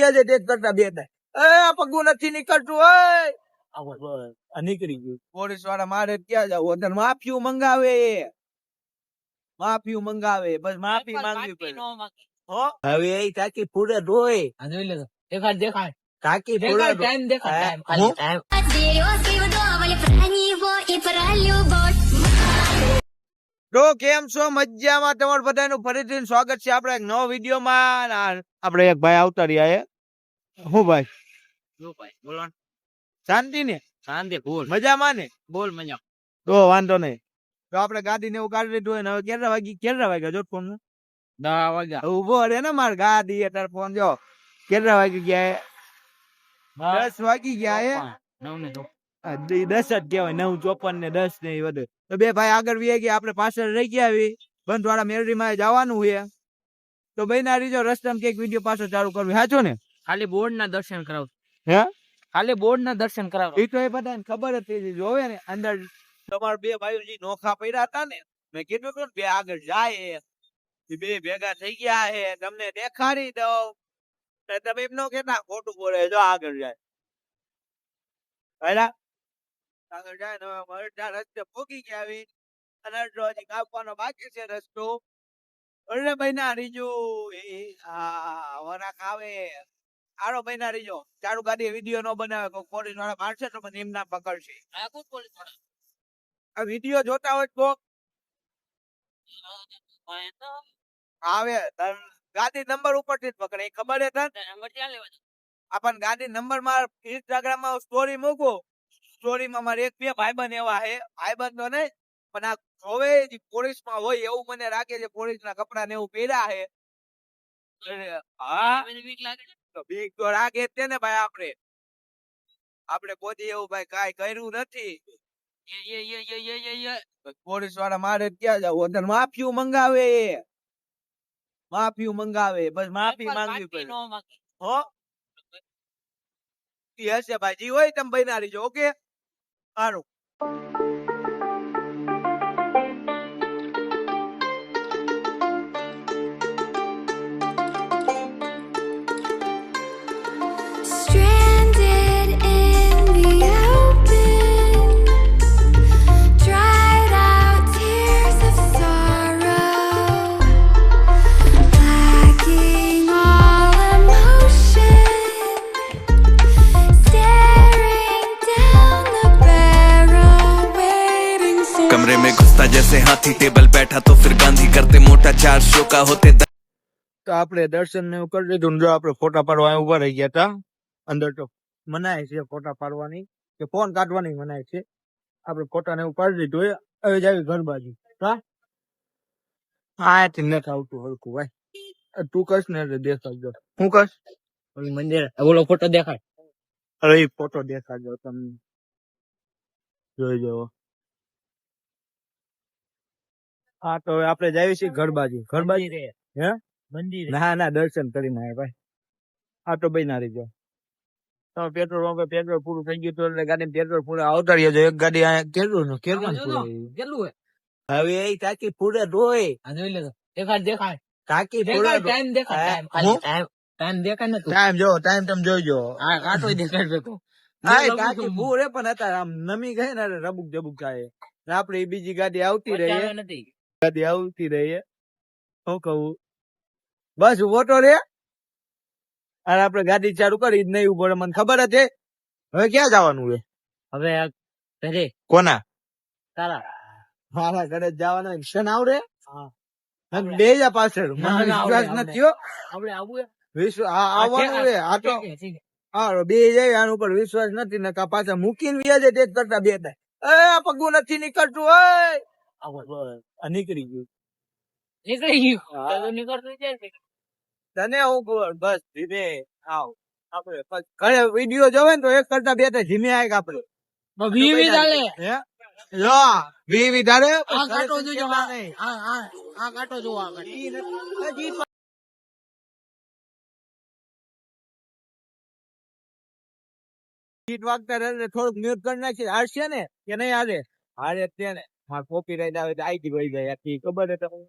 કરતા બે પગું નથી નીકળતું નીકળી ગયું. પોલીસવાળા મારે ક્યાં જવું? અંદર માફિયું મંગાવે માફીઓ મંગાવે. બસ માફી માંગવી પડે. હો? હવે એ કાકી પૂરે રોય આ દેખાય કાકી પૂરે ટાઈમ દેખાડ તો કેમ છો? મજામાં તમારું બધાનું ફરીથી સ્વાગત છે આપણે એક નવો વિડીયોમાં. આપણે એક ભાઈ આવતા રહ્યા એ હું ભાઈ? જો ભાઈ બોલો શાંતિ ને? શાંતિ બોલ. મજામાં ને? બોલ મજા તો વાંધો નહીં. તો આપણે ગાડી ને એવું કાઢી લીધું હોય ને હવે કેટલા વાગી કેટલા વાગ્યા જો ફોન દસ વાગ્યા. ઊભો રે ને માર ગાડી અત્યારે ફોન જો. કેટલા વાગી ગયા હે? દસ વાગી ગયા હે નવ ને દસ જ કહેવાય નવ ચોપન ને દસ ને એ બધું. તો બે ભાઈ આગળ વી ગયા આપણે પાછળ રહી ગયા આવી બંધવાળા મેરડીમાં જવાનું છે. તો બહેના રીજો રસ્તામાં કંઈક વીડિયો પાછો ચાલુ કરવી. સાચો ને? ખાલી બોર્ડ ના દર્શન કરાવ. હે? ખાલી બોર્ડ ના દર્શન કરાવ. એ તો એ બધાને ખબર હતી જોવે ને અંદર તમારા બે ભાઈઓ નોખા પડ્યા હતા ને મેં કીધું હતું બે આગળ જાય બે ભેગા થઈ ગયા હે. તમને દેખાડી દઉં. તમે એમ નો કેતા ખોટું બોલે જો આગળ જાય. આગળ જાય ને અડધા રસ્તે પોગી ગયા આવી અને અડધો હજી કાપવાનો બાકી છે રસ્તો. અડધે મહિના રીજો એ આ વરાક આવે આરો મહિના રીજો ચાલુ ગાડી વીડિયો નો બનાવે કોઈ પોલીસવાળા મારશે તો મને એમના પકડશે. આ પોલીસવાળા? આ વીડિયો જોતા હોય તો આવે ગાડી નંબર ઉપરથી જ પકડે ખબર હે તને? નંબર ક્યાં લેવાનો? આપણ ગાડી નંબરમાં ઇન્સ્ટાગ્રામમાં સ્ટોરી મૂકો. સ્ટોરી માં મારે એક બે ભાઈબંધ એવા છે. ભાઈબંધ નહીં પણ આ જોવે પોલીસમાં હોય એવું મને રાખે છે પોલીસ ના કપડા ને એવું પહેર્યા હે. હા બીક છે. તો જ છે ને ભાઈ આપણે. આપણે કોઈ એવું ભાઈ કાંઈ કર્યું નથી. પોલીસવાળા મારે ક્યાં જવું અંદર માફિયું મંગાવે. એ માફીઓ મંગાવે. બસ માફી માંગવી પડે. હો? હશે ભાઈ. જી હોય તમે બનારી જો ઓકે? Arrow. कमरे में घुसता जैसे हाथी टेबल बैठा तो फिर गांधी करते मोटा चार शो का होते તો આપણે દર્શન ને એવું કરી લીધું ને જો આપણે ફોટા પાડવા અહીંયા ઉભા રહી ગયા હતા અંદર તો મનાય છે ફોટા પાડવાની કે ફોન કાઢવાની મનાય છે આપણે ફોટા ને એવું પાડી દીધું હોય હવે જાવી ઘર બાજુ હા હા થી નથી આવતું હલકું ભાઈ આ તું કશ ને એટલે દેખાડજો હું કશ ઓલું મંદિર ઓલો ફોટો દેખાડ અરે ઈ ફોટો દેખાડજો તમને જોઈ જવો હા તો હવે આપણે જઈએ છીએ ઘર બાજુ. ઘર બાજુ હે? મંદિર. ના ના દર્શન કરીને આવ્યા ભાઈ. હા તો ભાઈ ના રીજો તમે પેટ્રોલ પંપે પેટ્રોલ પૂરું થઈ ગયું હતું એટલે ગાડી પેટ્રોલ પૂરે આવતા રહ્યો એક ગાડી અહીંયા કેટલું નું કેટલું કેટલું હે? હવે એ તાકી પૂરે રોય આ જોઈ લેજો દેખાય દેખાય. તાકી પૂરે ટાઈમ દેખાય ટાઈમ ખાલી ટાઈમ ટાઈમ દેખાડ ને તું. ટાઈમ જો ટાઈમ તમે જોઈજો. આ કાંટો દેખાય છે તું. છું. પૂરે પણ હતા આમ નમી ગઈ ને રબુક જબુક થાય. આપડે આપણે બીજી ગાડી આવતી રહી નથી. ગાડી આવતી રહી શું કહું? બસ ઊભો તો રે અરે આપણે ગાડી ચાલુ કરી જ નહીં ઊભો મને ખબર હતી. હવે ક્યાં જવાનું છે? હવે ઘરે કોના? તારા. મારા ઘરે જ જવાનો આવ રે બે જ પાછળ. મને વિશ્વાસ નથી. આપણે આવું હે? વિશ્વ આ આ આવવાનું છે. આ તો હે, બે જાય આના ઉપર વિશ્વાસ નથી. ને પાછા મૂકીને વ્યાજે તે કરતા બે થાય. એ આ પગું નથી નીકળતું આ નીકળી ગયું. નીકળી ગયું? નીકળતું છે. તને હું બસ ધીમે આવ. આપણે ઘરે વીડિયો જોવે ને તો એક કરતા બે ધીમે આવે આપણે. તો વી વી ચાલે. લો વીવી વી આ કાટો જોજો આ આ આ- જોવો કાંટો. ગીત વાગતા રહે થોડુંક મ્યુટ કરી નાખી હારશે ને કે નહીં હારે હારે જ છે ને. હા કોપી રાઈટ આવે તો આઈટી વહી જાય આખી ખબર છે તમને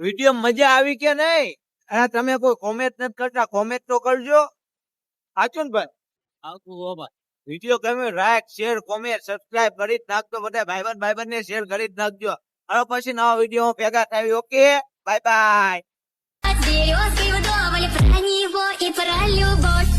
વિડીયો મજા આવી કે નહીં અને તમે કોઈ કોમેન્ટ નથી કરતા કોમેન્ટ તો કરજો સાચું ને ભાઈ આવતું હો ભાઈ વિડીયો ગમે લાઈક શેર કોમેન્ટ સબસ્ક્રાઇબ કરી જ નાખજો બધા ભાઈબંધ ભાઈબંધ ને શેર કરી જ નાખજો હવે પછી નવા વિડીયો ભેગા થાય ઓકે બાય બાય От березки вдоволь про него и про любовь